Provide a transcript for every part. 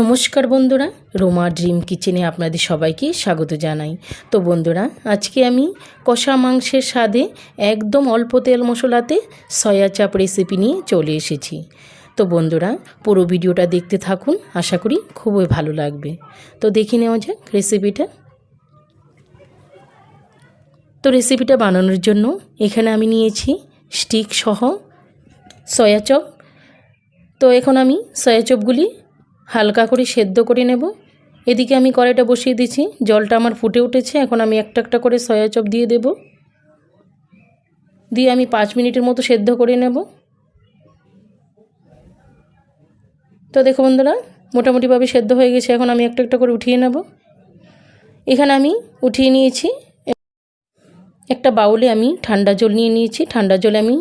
নমস্কার বন্ধুরা রোমা ড্রিম কিচেনে আপনাদের সবাইকে স্বাগত জানাই। তো বন্ধুরা, আজকে আমি কষা মাংসের স্বাদে একদম অল্প তেল মশলাতে সয়া চাপ রেসিপি নিয়ে চলে এসেছি। তো বন্ধুরা, পুরো ভিডিওটা দেখতে থাকুন, আশা করি খুবই ভালো লাগবে। তো দেখে নেওয়া যাক রেসিপিটা তো রেসিপিটা বানানোর জন্য এখানে আমি নিয়েছি স্টিক সহ সয়া চপ। তো এখন আমি সয়া চপগুলি হালকা করে সেদ্ধ করে নেব। এদিকে আমি কড়াইটা বসিয়ে দিচ্ছি জলটা আমার ফুটে উঠেছে। এখন আমি একটা একটা করে সয়া চপ দিয়ে দেব। দিয়ে আমি পাঁচ মিনিটের মতো সেদ্ধ করে নেব। তো দেখো বন্ধুরা, মোটামুটিভাবে সেদ্ধ হয়ে গেছে। এখন আমি একটা একটা করে উঠিয়ে নেব। এখানে আমি উঠিয়ে নিয়েছি। একটা বাউলে আমি ঠান্ডা জল নিয়ে নিয়েছি। ঠান্ডা জলে আমি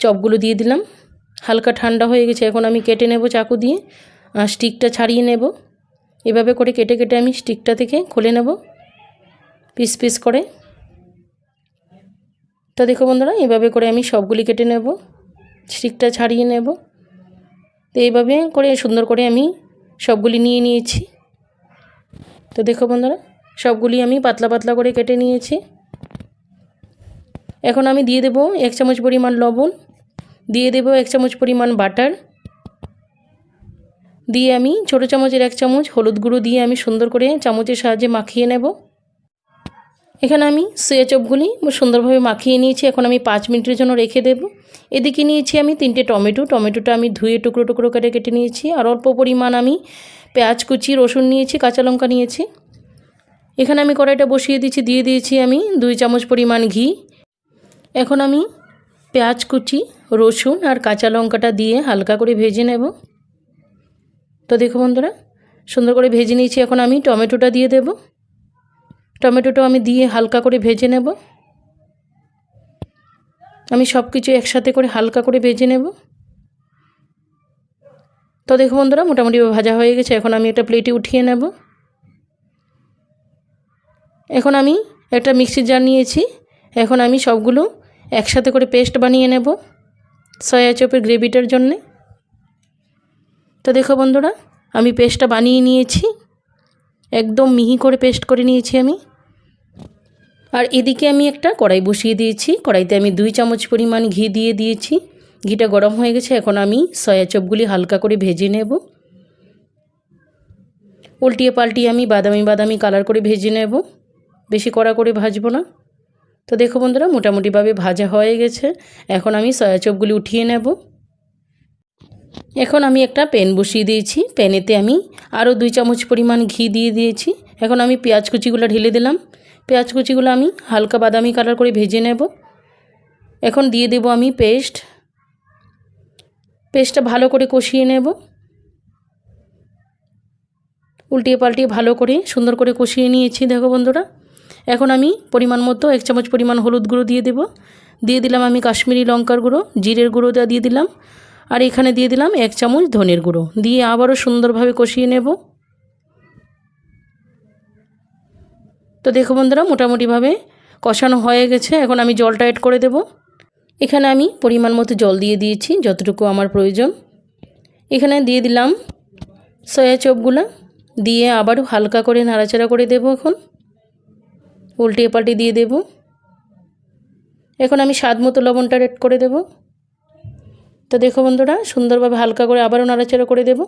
চপগুলো দিয়ে দিলাম। হালকা ঠান্ডা হয়ে গেছে। এখন আমি কেটে নেব চাকু দিয়ে। স্টিকটা ছাড়িয়ে নেব। এভাবে করে কেটে কেটে আমি স্টিকটা থেকে খুলে নেব। পিস পিস করে। তো দেখো বন্ধুরা, এভাবে করে আমি সবগুলি কেটে নেব। স্টিকটা ছাড়িয়ে নেব। তো এইভাবে করে সুন্দর করে আমি সবগুলি নিয়ে নিয়েছি। তো দেখো বন্ধুরা, সবগুলি আমি পাতলা পাতলা করে কেটে নিয়েছি। এখন আমি দিয়ে দেব এক চামচ পরিমাণ লবণ, দিয়ে দেব এক চামচ পরিমাণ বাটার দিয়ে আমি ছোটো চামচের এক চামচ হলুদ গুঁড়ো দিয়ে আমি সুন্দর করে চামচের সাহায্যে মাখিয়ে নেব। এখানে আমি সয়া চপগুলি সুন্দরভাবে মাখিয়ে নিয়েছি। এখন আমি পাঁচ মিনিটের জন্য রেখে দেব। এদিকে নিয়েছি আমি তিনটে টমেটো। টমেটোটা আমি ধুয়ে টুকরো টুকরো কেটে কেটে নিয়েছি। আর অল্প পরিমাণ আমি পেঁয়াজ, কুচি, রসুন নিয়েছি, কাঁচা লঙ্কা নিয়েছি। এখানে আমি কড়াইটা বসিয়ে দিয়েছি। দিয়ে দিয়েছি আমি দুই চামচ পরিমাণ ঘি। এখন আমি পেঁয়াজ, কুচি, রসুন আর কাঁচা লঙ্কাটা দিয়ে হালকা করে ভেজে নেব। তো দেখো বন্ধুরা, সুন্দর করে ভেজে নিয়েছি। এখন আমি টমেটোটা দিয়ে দেব। টমেটোটা আমি দিয়ে হালকা করে ভেজে নেব। আমি সব কিছু একসাথে করে হালকা করে ভেজে নেব। তো দেখো বন্ধুরা, মোটামুটি ভাজা হয়ে গেছে। এখন আমি একটা প্লেটে উঠিয়ে নেব। এখন আমি একটা মিক্সির জার নিয়েছি। এখন আমি সবগুলো একসাথে করে পেস্ট বানিয়ে নেব। সয়া চপের গ্রেভিটার জন্যে। তো দেখো বন্ধুরা, আমি পেস্টটা বানিয়ে নিয়েছি। একদম মিহি করে পেস্ট করে নিয়েছি আমি। আর এদিকে আমি একটা কড়াই বসিয়ে দিয়েছি। কড়াইতে আমি দুই চামচ পরিমাণ ঘি দিয়ে দিয়েছি। ঘিটা গরম হয়ে গেছে, এখন আমি সয়া চপগুলি হালকা করে ভেজে নেব। উল্টিয়ে পাল্টিয়ে আমি বাদামি বাদামি কালার করে ভেজে নেব। বেশি কড়া করে ভাজবো না। তো দেখো বন্ধুরা, মোটামুটিভাবে ভাজা হয়ে গেছে। এখন আমি সয়া চপগুলি উঠিয়ে নেব। এখন আমি একটা প্যান বসিয়ে দিয়েছি। প্যানেতে আমি আরও দুই চামচ পরিমাণ ঘি দিয়ে দিয়েছি। এখন আমি পেঁয়াজ কুচিগুলো ঢেলে দিলাম। পেঁয়াজ কুচিগুলো আমি হালকা বাদামি কালার করে ভেজে নেব। এখন দিয়ে দেব আমি পেস্ট। পেস্টটা ভালো করে কষিয়ে নেব। উল্টিয়ে পাল্টিয়ে ভালো করে সুন্দর করে কষিয়ে নিয়েছি, দেখো বন্ধুরা। এখন আমি পরিমাণ মতো এক চামচ পরিমাণ হলুদ গুঁড়ো দিয়ে দেব। দিয়ে দিলাম আমি কাশ্মীরি লঙ্কার গুঁড়ো, জিরের গুঁড়োটা দিয়ে দিলাম। আর এখানে দিয়ে দিলাম এক চামচ ধনের গুঁড়ো। দিয়ে আবারও সুন্দরভাবে কষিয়ে নেব। তো দেখো বন্ধুরা, মোটামুটিভাবে কষানো হয়ে গেছে। এখন আমি জলটা অ্যাড করে দেব। এখানে আমি পরিমাণ মতো জল দিয়ে দিয়েছি, যতটুকু আমার প্রয়োজন। এখানে দিয়ে দিলাম সয়া চপগুলো। দিয়ে আবারও হালকা করে নাড়াচাড়া করে দেব এখন। উল্টে পাল্টে দিয়ে দেব। এখন আমি স্বাদ মতো লবণটা অ্যাড করে দেব। তো দেখো বন্ধুরা, সুন্দরভাবে হালকা করে আবারও নাড়াচাড়া করে দেব।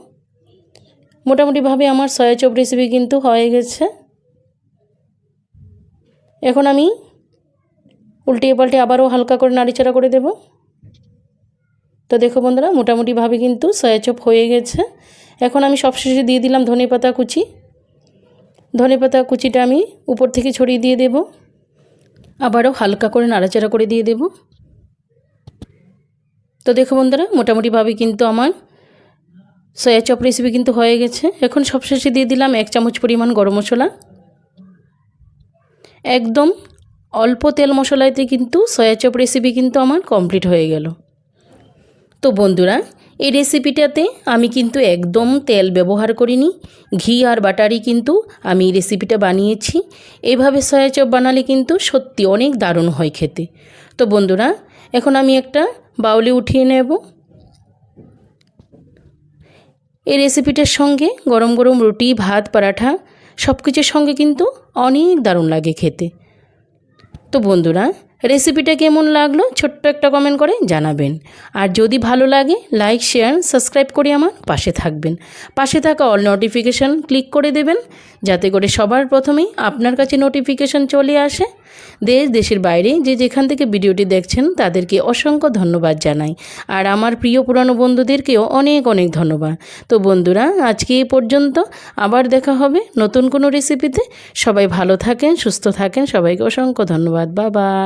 মোটামুটিভাবে আমার সয়া চপ রেসিপি কিন্তু হয়ে গেছে। এখন আমি উল্টে পাল্টে আবারও হালকা করে নাড়িচাড়া করে দেব। তো দেখো বন্ধুরা মোটামুটিভাবে কিন্তু সয়া চপ হয়ে গেছে। এখন আমি সবশেষে দিয়ে দিলাম ধনে পাতা কুচি। ধনে পাতা কুচিটা আমি উপর থেকে ছড়িয়ে দিয়ে দেব। আবারও হালকা করে নাড়াচাড়া করে দিয়ে দেব। তো দেখো বন্ধুরা, মোটামুটিভাবে কিন্তু আমার সয়া চপ রেসিপি কিন্তু হয়ে গেছে। এখন সবশেষে দিয়ে দিলাম এক চামচ পরিমাণ গরম মশলা। একদম অল্প তেল মশলাতে কিন্তু সয়া চপ রেসিপি কিন্তু আমার কমপ্লিট হয়ে গেল। তো বন্ধুরা, এই রেসিপিটাতে আমি কিন্তু একদম তেল ব্যবহার করিনি, ঘি আর বাটারই কিন্তু আমি রেসিপিটা বানিয়েছি। এভাবে সয়া চপ বানালে কিন্তু সত্যি অনেক দারুণ হয় খেতে। তো বন্ধুরা, এখন আমি একটা বাউলে উঠিয়ে নেব। এই রেসিপিটার সঙ্গে গরম গরম রুটি, ভাত, পরাঠা সব কিছুর সঙ্গে কিন্তু অনেক দারুণ লাগে খেতে। তো বন্ধুরা রেসিপিটা কেমন লাগল ছোট্ট একটা কমেন্ট করে জানাবেন। আর যদি ভালো লাগে লাইক শেয়ার সাবস্ক্রাইব করে আমার পাশে থাকবেন। পাশে থাকা অল নোটিফিকেশান ক্লিক করে দেবেন, যাতে করে সবার প্রথমেই আপনার কাছে নোটিফিকেশান চলে আসে। দেশ, দেশের বাইরে যে যেখান থেকে ভিডিওটি দেখছেন, তাদেরকে অসংখ্য ধন্যবাদ জানাই। আর আমার প্রিয় পুরানো বন্ধুদেরকেও অনেক অনেক ধন্যবাদ। তো বন্ধুরা, আজকে এ পর্যন্ত। আবার দেখা হবে নতুন কোনো রেসিপিতে সবাই ভালো থাকেন, সুস্থ থাকেন। সবাইকে অসংখ্য ধন্যবাদ। বা বাই